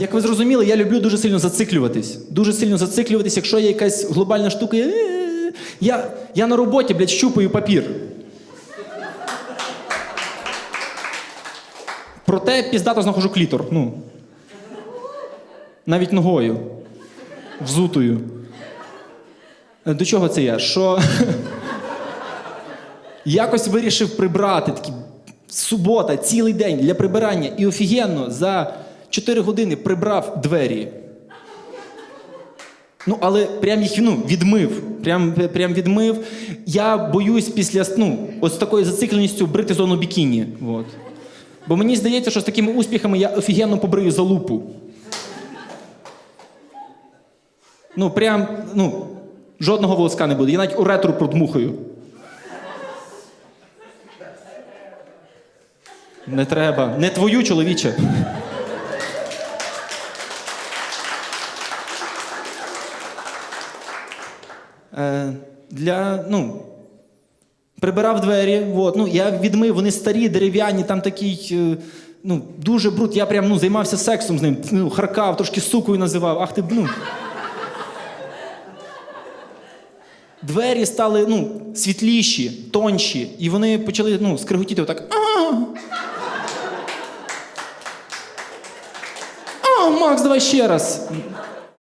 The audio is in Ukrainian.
Як ви зрозуміли, я люблю дуже сильно зациклюватись. Дуже сильно зациклюватись, якщо є якась глобальна штука. я- Я, я на роботі, блядь, щупаю папір. Проте піздато знаходжу клітор. Ну. Навіть ногою. Взутою. Е, До чого це я? Що якось вирішив прибрати такі субота, цілий день для прибирання і офігенно за 4 години прибрав двері. Ну, але прям їх ну, відмив. Прям, прям відмив. Я боюсь після ну, з такою зацикленістю брити зону бікіні. От. Бо мені здається, що з такими успіхами я офігенно побрию залупу. Ну, прям, ну, жодного волоска не буде. Я навіть уретру продмухаю. Не треба. Не твою, чоловіче. Для, ну, прибирав двері. От, ну, я відмив, вони старі, дерев'яні, там такий. е, Ну, дуже бруд. Я прям ну, займався сексом з ним, ну, харкав, трошки сукою називав. Ах ти, ну. Двері стали ну, світліші, тонші, і вони почали ну, скриготіти отак. А, Макс, давай ще раз.